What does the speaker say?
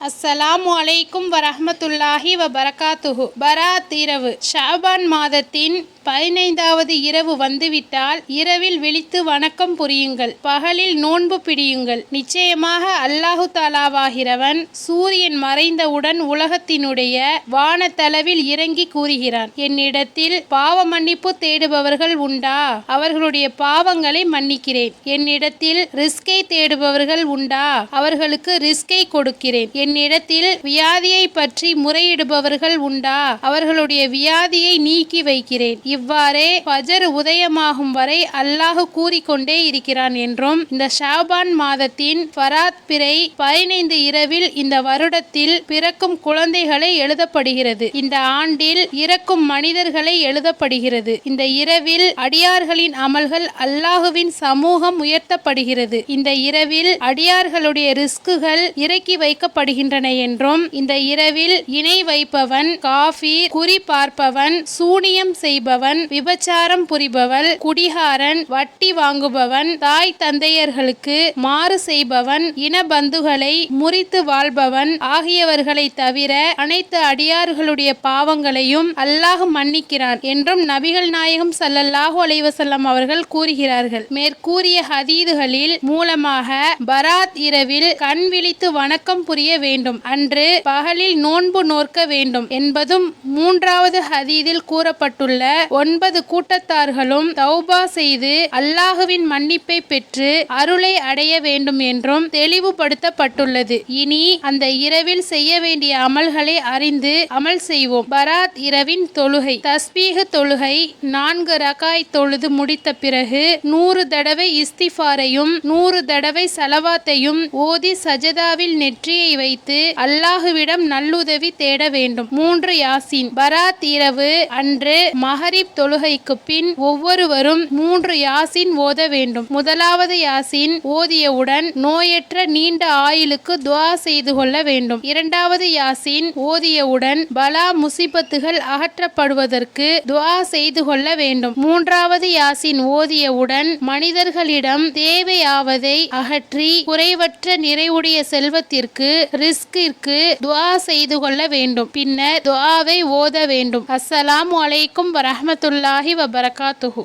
அஸ்ஸலாமு அலைக்கும் வரஹமத்துல்லாஹி வ பரகாத்துஹு பராத் இரவு ஷாபான் மாதத்தின் பதினைந்தாவது இரவு வந்துவிட்டால் இரவில் விழித்து வணக்கம் புரியுங்கள். பகலில் நோன்பு பிடியுங்கள். நிச்சயமாக அல்லாஹு தாலாவாகிறவன் சூரியன் மறைந்தவுடன் உலகத்தினுடைய வானத்தளவில் இறங்கி கூறுகிறான். என்னிடத்தில் பாவ மன்னிப்பு தேடுபவர்கள் உண்டா? அவர்களுடைய பாவங்களை மன்னிக்கிறேன். என்னிடத்தில் ரிஸ்கை தேடுபவர்கள் உண்டா? அவர்களுக்கு ரிஸ்கை கொடுக்கிறேன். என்னிடத்தில் வியாதியை பற்றி முறையிடுபவர்கள் உண்டா? அவர்களுடைய வியாதியை நீக்கி வைக்கிறேன். இவ்வாறே பஜர் உதயமாகும் வரை அல்லாஹ் கூறிக்கொண்டே இருக்கிறான் என்றும் இந்த ஷாபான் மாதத்தின் ஃபராத் பிறை பதினைந்து இரவில் இந்த வருடத்தில் பிறக்கும் குழந்தைகளை எழுதப்படுகிறது. இந்த ஆண்டில் இறக்கும் மனிதர்களை எழுதப்படுகிறது. இந்த இரவில் அடியார்களின் அமல்கள் அல்லாஹுவின் சமூகம் உயர்த்தப்படுகிறது. இந்த இரவில் அடியார்களுடைய ரிஸ்குகள் இறக்கி வைக்கப்படுகின்றன என்றும் இந்த இரவில் இணை வைப்பவன் காஃபி குறி பார்ப்பவன் சூனியம் செய்பவன் விபச்சாரம் புரிபவள் குடிகாரன் வட்டி வாங்குபவன் தாய் தந்தையர்களுக்கு மாறு செய்பவன் இன பந்துகளை முறித்து வாழ்பவன் ஆகியவர்களை தவிர அனைத்து அடியார்களுடைய பாவங்களையும் அல்லாஹ் மன்னிக்கிறான் என்றும் நபிகள் நாயகம் சல்லல்லாஹு அலைவசல்லம் அவர்கள் கூறுகிறார்கள். மேற்கூறிய ஹதீதுகளில் மூலமாக பராத் இரவில் கண் விழித்து வணக்கம் புரிய வேண்டும். அன்று பகலில் நோன்பு நோக்க வேண்டும் என்பதும் மூன்றாவது ஹதீதில் கூறப்பட்டுள்ள ஒன்பது கூட்டத்தார்களும் தௌபா செய்து அல்லாஹுவின் மன்னிப்பை பெற்று அருளை அடைய வேண்டும் என்றும் தெளிவுபடுத்தப்பட்டுள்ளது. இனி அந்த இரவில் செய்ய வேண்டிய அமல்களை அறிந்து அமல் செய்வோம். பராத் இரவின் தொழுகை. தஸ்பீக தொழுகை நான்கு ரகாய் தொழுது முடித்த பிறகு நூறு தடவை இஸ்திஃபாரையும் நூறு தடவை சலவாத்தையும் ஓதி சஜதாவில் நெற்றியை வைத்து அல்லாஹுவிடம் நல்லுதவி தேட வேண்டும். மூன்று யாசின். பராத் இரவு அன்று மஹரிப் தொழுகைக்கு பின் ஒவ்வொருவரும் மூன்று யாசின் ஓத வேண்டும். முதலாவது யாசின் ஓதியவுடன் நோயற்ற நீண்ட ஆயுளுக்கு துவா செய்து கொள்ள வேண்டும். இரண்டாவது யாசின் ஓதியவுடன் பலா முசிபத்துகள் அகற்றப்படுவதற்கு துவா செய்து கொள்ள வேண்டும். மூன்றாவது யாசின் ஓதியவுடன் மனிதர்களிடம் தேவையாவதை அகற்றி குறைவற்ற நிறைவுடைய செல்வத்திற்கு ரிஸ்கிற்கு துவா செய்து கொள்ள வேண்டும். பின்னர் துவாவை ஓத வேண்டும். அஸ்ஸலாமு அலைக்கும் வரஹ்மத்துல்லாஹி வபரகாத்துஹு.